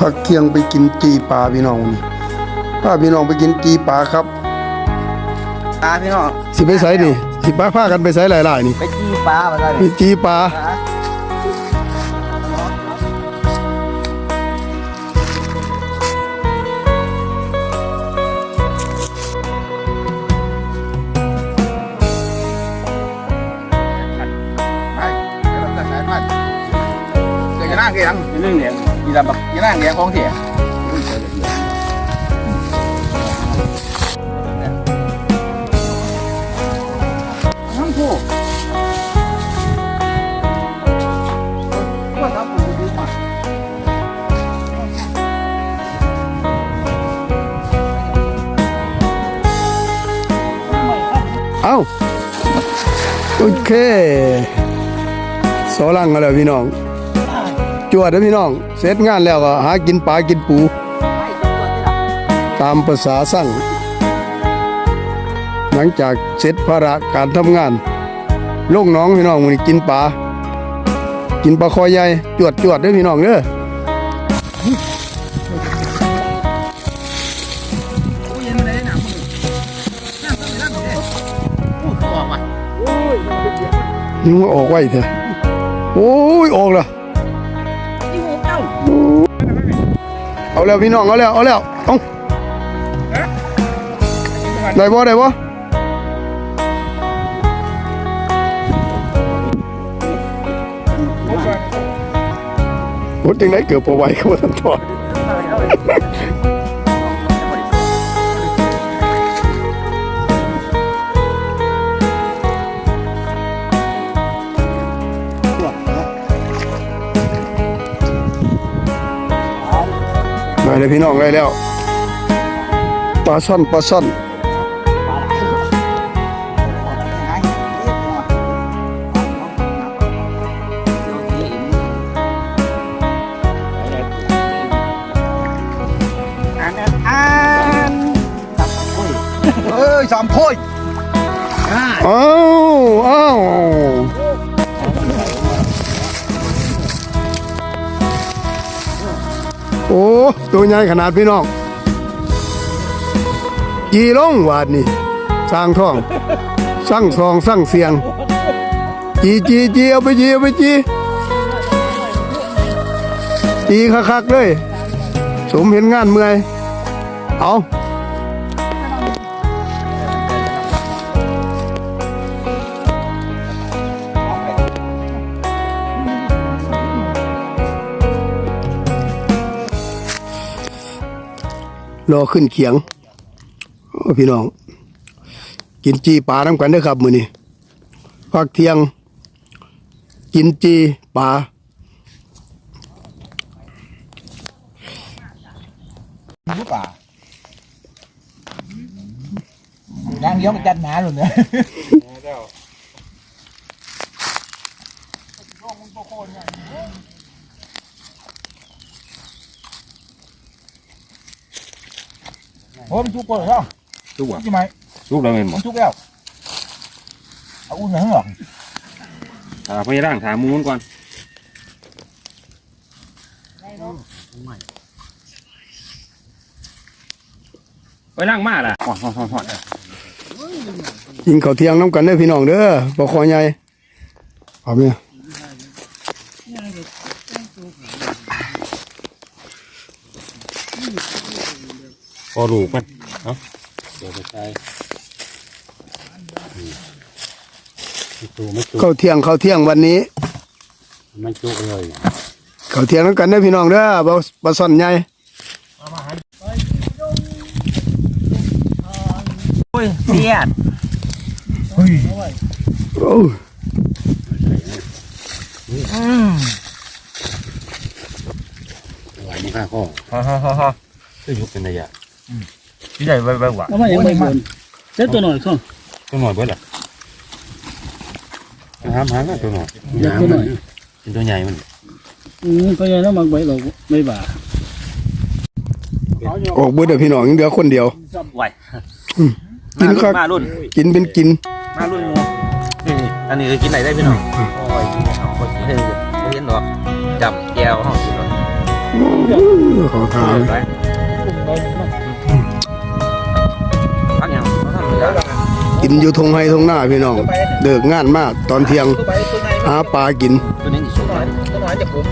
พักเที่ยงไปกินจีปลาพี่น้องนี่พาพี่น้องไปกินจีปลาครับปลาพี่น้องสิไปไสนี่สิพาพากันไปไสหลายๆนี่ ไปจี้ปลามาได้มีจีปลาไป นั่งเกียงเรื่องเนี่ยมีลำบักจะนั่งเกียงของเสียทั้งคู่ว่าทำผมดีมากเอ้าโอเคโซลังกันแล้วพี่น้อง จวดแล้วพี่น้อง เสร็จงานแล้วก็หากินปลากินปู ตามภาษาสั่ง หลังจากเสร็จภาระการทำงานลงหน้องพี่น้องมันกินปลา กินปลาคอใหญ่จวดจวดเด้อพี่น้องเด้อโอ้ยยังไม่ได้หนังมึงนั่งก็ไม่นั่งเลยพูดออกมายิงว่าออกไว้เถอะโอ้ย ออกและ เอาแล้วพี่น้องเอาแล้วเอาแล้วเอาได้บ่ได้บ่โอ้จังไดเกือบบ่ไหวเขาบ่ทันถอด ได้เลยพี่น้องได้แล้วปลาซ่อนปลาซ่อนเอ้ยสามโพยอ้าวอ้าว โอ้ตัวใหญ่ขนาดพี่น้องกี่ลงวาดนี่สร้างท้องสร้างซองสร้างเสียง จีจีจีเอาไปจีเอาไปจีจีคักๆเลย สมเห็นงานเมื่อยเอา รอขึ้นเขียงพี่น้อง กินจีปลาน้ำกันด้อครับมือนี้พักเที่ยง กินจีปลารู้ป่านั่งยงจันหนาหลุดเนี่ยโอ้ มันชุกก่อนเหรอทุกอะใช่ไหมทุกแล้วเงินหมมัดนชุกแล้วเอาอุ่นเหรอถามพยาร่างถามมูนก่อนไปล่างมาล่ะหอดหอดหอดหอดกินข้าวเที่ยงน้ำกันเด้อพี่น้องเด้อปลาคอใหญ่เอาเนี่ย พอรูกมันเนาะเดี๋ยวไปใช้ตัวไม่จุกข้าวเที่ยงข้าวเที่ยงวันนี้ไม่จุกเลยข้าวเที่ยงน้ำกันเด้อพี่น้องเด้อปลาปลาซ่อนใหญ่โอ้ยเสียดโอ้ยอืมไหวมันข้าข้อฮ่าฮ่าฮ่าฮ่าคือยุบเป็นระยะ ที่ใหญ่ไปไปหวานเอามาอย่างไรก่อนเซ็ตตัวหน่อยก่อนตัวหน่อยเบิดล่ะหามหางตัวหน่อยเล็กตัวหน่อยเป็นตัวใหญ่มันอืมก็ยังต้องมาใบเราไม่บ่าออกเบิดเด้อพี่น้องยังเหลือคนเดียวไหวกินครับมารุ่นกินเป็นกินมารุ่นงูนี่อันนี้คือกินไหนได้พี่น้องโอ้ยเอาคนเห็นเห็นหรอกจับแก้วห้องกินหรอกขอทาน กินอยู่ทงไฮทงหน้าพี่น้องเดิกงานมากตอนเที่ยงตัวไปตัวไหนหาปลากินตัวนี้จะสุกตัวน้อยจะผม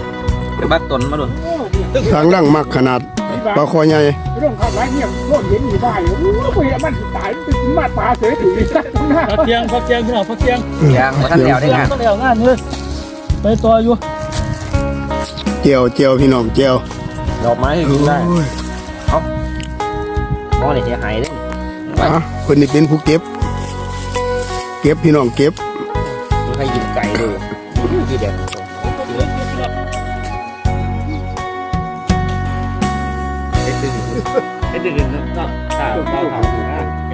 ไปบัดตนมาดูทางดั้งมักขนาดปลาคอใหญ่เรื่องข้าวไรเนี่ยโลดเย็นอยู่บ้านโอ้โหมันตายมันเป็นมาปลาเสือถือได้ตรงหน้าพักเที่ยงพักเที่ยงพี่น้องพักเที่ยงยังมาทันแล้วได้งานก็แล้วงานเลยไปต่ออยู่เจียวเจียวพี่น้องเจียวดอกไม้ให้กินได้โอ้ยมองนี่เสียหายเลยอะคนนี้เป็นผู้เก็บ เก็บพี่น้องเก็บมันให้กินไก่ดูที่เด็กไอ้ดึงไอ้ดึงเนาะข้าวข้าวข้าว